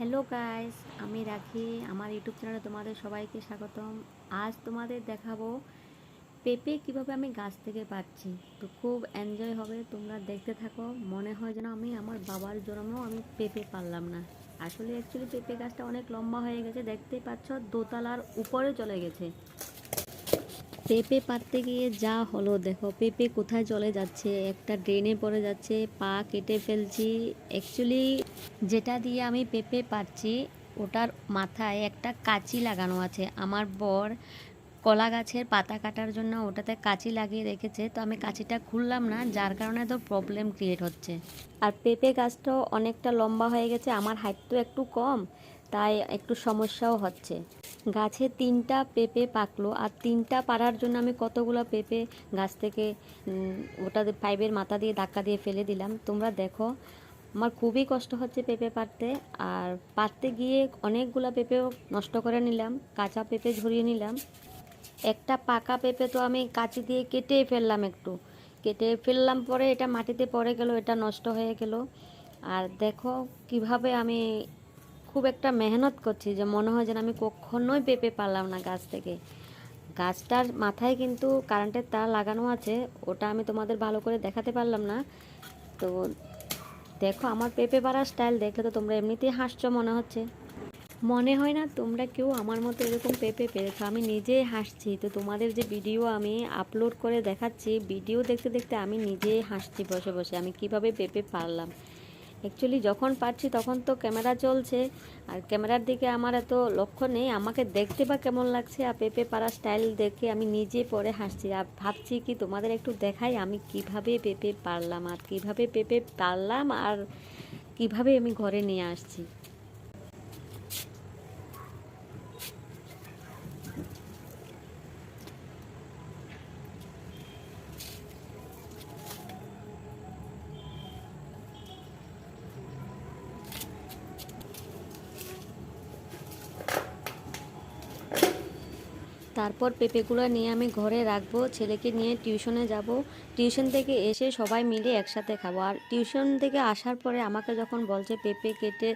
Hello guys আমি রাখি। আমার ইউটিউব চ্যানেলে তোমাদের সবাইকে স্বাগতম। আজ তোমাদের দেখাবো পেঁপে কীভাবে আমি গাছ থেকে পাচ্ছি। তো খুব এনজয় হবে। তোমরা দেখতে থাকো। মনে হয় যেন আমি আমার বাবার জন্মেও আমি পেঁপে পারলাম না। আসলে অ্যাকচুয়ালি পেঁপে গাছটা অনেক লম্বা হয়ে গেছে। দেখতেই পাচ্ছ, দোতলার উপরে চলে গেছে। পেঁপে পাততে গিয়ে যা হলো, দেখো, পেঁপে কোথায় চলে যাচ্ছে? একটা ড্রেনে পড়ে যাচ্ছে, পা কেটে ফেলছি। অ্যাকচুয়ালি যেটা দিয়ে আমি পেঁপে পাচ্ছি ওটার মাথায় একটা কাঁচি লাগানো আছে। আমার বর কলা গাছের পাতা কাটার জন্য ওটাতে কাঁচি লাগিয়ে রেখেছে। তো আমি কাঁচিটা খুললাম না, যার কারণে তো প্রবলেম ক্রিয়েট হচ্ছে। আর পেঁপে গাছটাও অনেকটা লম্বা হয়ে গেছে, আমার হাইট তো একটু কম। তাই একটু সমস্যাও হচ্ছে। গাছে তিনটা পেঁপে পাকলো, আর তিনটা পাড়ার জন্য আমি কতগুলো পেঁপে গাছ থেকে ওটা পাইপের মাথা দিয়ে ধাক্কা দিয়ে ফেলে দিলাম। তোমরা দেখো, আমার খুবই কষ্ট হচ্ছে পেঁপে পাড়তে। আর পাড়তে গিয়ে অনেকগুলো পেঁপেও নষ্ট করে নিলাম, কাঁচা পেঁপে ঝরিয়ে নিলাম। একটা পাকা পেঁপে তো আমি কাঁচি দিয়ে কেটে ফেললাম একটু। কেটে ফেললাম পরে এটা মাটিতে পড়ে গেল, এটা নষ্ট হয়ে গেল। আর দেখো কীভাবে আমি খুব একটা মেহনত করছি যে মনে হয় যেন আমি কখনোই পেঁপে পারলাম না গাছ থেকে। গাছটার মাথায় কিন্তু কারেন্টের তার লাগানো আছে, ওটা আমি তোমাদের ভালো করে দেখাতে পারলাম না। তো দেখো আমার পেঁপে পাড়ার স্টাইল দেখলে তো তোমরা এমনিতেই হাসছো মনে হচ্ছে। মনে হয় না তোমরা কেউ আমার মতো এরকম পেঁপে পেরেছ, আমি নিজেই হাসছি। তো তোমাদের যে ভিডিও আমি আপলোড করে দেখাচ্ছি ভিডিও দেখতে দেখতে আমি নিজেই হাসছি বসে বসে, আমি কীভাবে পেঁপে পারলাম। অ্যাকচুয়ালি যখন পারছি, তখন তো ক্যামেরা চলছে আর ক্যামেরার দিকে আমার এত লক্ষ্য নেই। আমাকে দেখতে বা কেমন লাগছে? আর পেঁপে পাড়া স্টাইল দেখে আমি নিজে পরে হাসছি। আর ভাবছি কি, তোমাদের একটু দেখাই আমি কীভাবে পেঁপে পারলাম, আর কীভাবে পেঁপে পারলাম, আর কীভাবে আমি ঘরে নিয়ে আসছি। তারপর পেঁপেগুলো নিয়ে আমি ঘরে রাখব, ছেলেকে নিয়ে টিউশনে যাব। টিউশন থেকে এসে সবাই মিলে একসাথে খাব। আর টিউশন থেকে আসার পরে আমাকে যখন বলছে, পেঁপে কেটে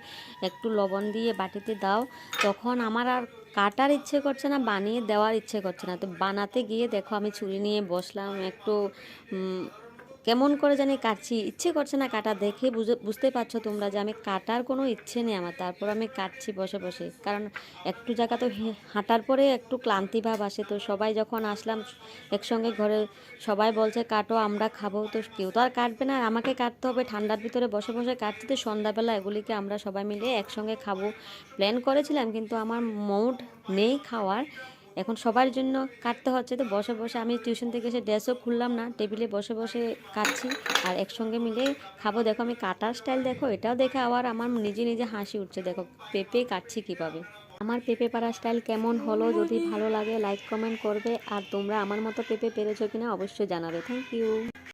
একটু লবণ দিয়ে বাটিতে দাও, তখন আমার আর কাটার ইচ্ছে করছে না, বানিয়ে দেওয়ার ইচ্ছে করছে না। তো বানাতে গিয়ে দেখো আমি ছুরি নিয়ে বসলাম, একটু কেমন করে জানি কাটছি, ইচ্ছে করছে না কাটা, দেখে বুঝে, বুঝতে পারছ তোমরা যে আমি কাটার কোনো ইচ্ছে নেই আমার, তারপর আমি কাটছি বসে বসে। কারণ একটু জায়গা তো হাঁটার পরে একটু ক্লান্তি ভাব আসে, তো সবাই যখন আসলাম একসঙ্গে ঘরে, সবাই বলছে কাটো, আমরা খাব, তো কেউ তো আর কাটবে না, আমাকে কাটতে হবে, ঠান্ডার ভিতরে বসে বসে কাটতে তো সন্ধ্যাবেলা এগুলিকে আমরা সবাই মিলে একসঙ্গে খাব। প্ল্যান করেছিলাম, কিন্তু আমার মুড নেই খাওয়ার এখন সবার জন্য কাটতে হচ্ছে তো বসে বসে আমি টিউশন থেকে এসে ড্রেসও খুললাম না, টেবিলে বসে বসে কাটছি আর একসঙ্গে মিলে খাব। দেখো আমি কাটার স্টাইল দেখো এটাও দেখে আবার আমার নিজে নিজে হাসি উঠছে। দেখো পেঁপে কাটছি কীভাবে। আমার পেঁপে পাড়া স্টাইল কেমন হলো যদি ভালো লাগে লাইক কমেন্ট করবে। আর তোমরা আমার মতো পেঁপে পেরেছ কিনা অবশ্যই জানাবে। Thank you